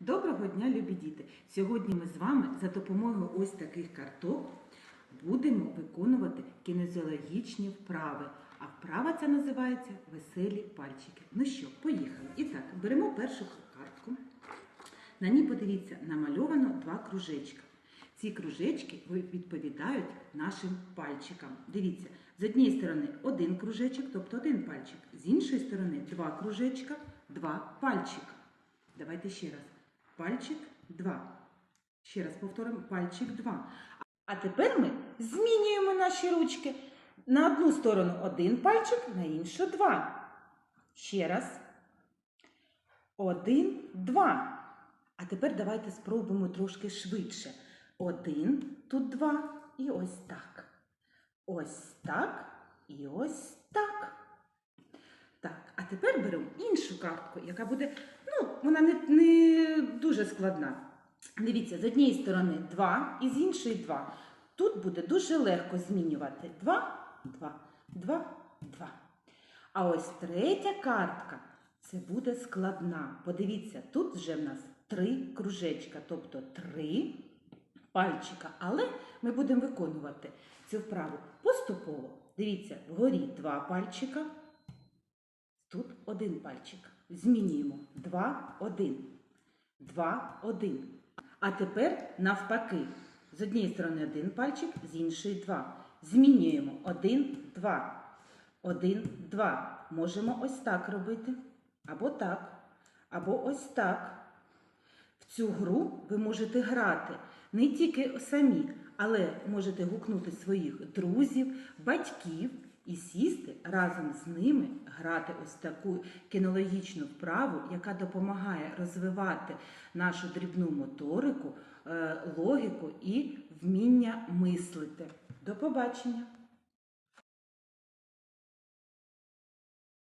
Доброго дня, любі діти! Сьогодні ми з вами за допомогою ось таких карток будемо виконувати кінезіологічні вправи. А вправа ця називається веселі пальчики. Ну що, поїхали. І так, беремо першу картку. На ній, подивіться, намальовано два кружечка. Ці кружечки відповідають нашим пальчикам. Дивіться, з однієї сторони один кружечок, тобто один пальчик, з іншої сторони два кружечка, два пальчика. Давайте ще раз. Пальчик 2. Ще раз повторимо, пальчик 2. А тепер ми змінюємо наші ручки. На одну сторону один пальчик, на іншу два. Ще раз. Один, два. А тепер давайте спробуємо трошки швидше. Один, тут два і ось так. Ось так і ось так. Так, а тепер беремо іншу картку, яка буде, ну, вона не, не дуже складна. Дивіться, з однієї сторони 2 і з іншої 2. Тут буде дуже легко змінювати. 2, 2, 2, 2. А ось третя картка це буде складна. Подивіться, тут вже в нас три кружечка, тобто три пальчика. Але ми будемо виконувати цю вправу поступово. Дивіться, вгорі два пальчика, Тут один пальчик. Змінюємо. Два, один. Два, один. А тепер навпаки. З однієї сторони один пальчик, з іншої два. Змінюємо. Один, два. Один, два. Можемо ось так робити. Або так. Або ось так. В цю гру ви можете грати не тільки самі, але можете гукнути своїх друзів, батьків і сісти разом з ними грати ось таку кінологічну вправу, яка допомагає розвивати нашу дрібну моторику, е, логіку і вміння мислити. До побачення!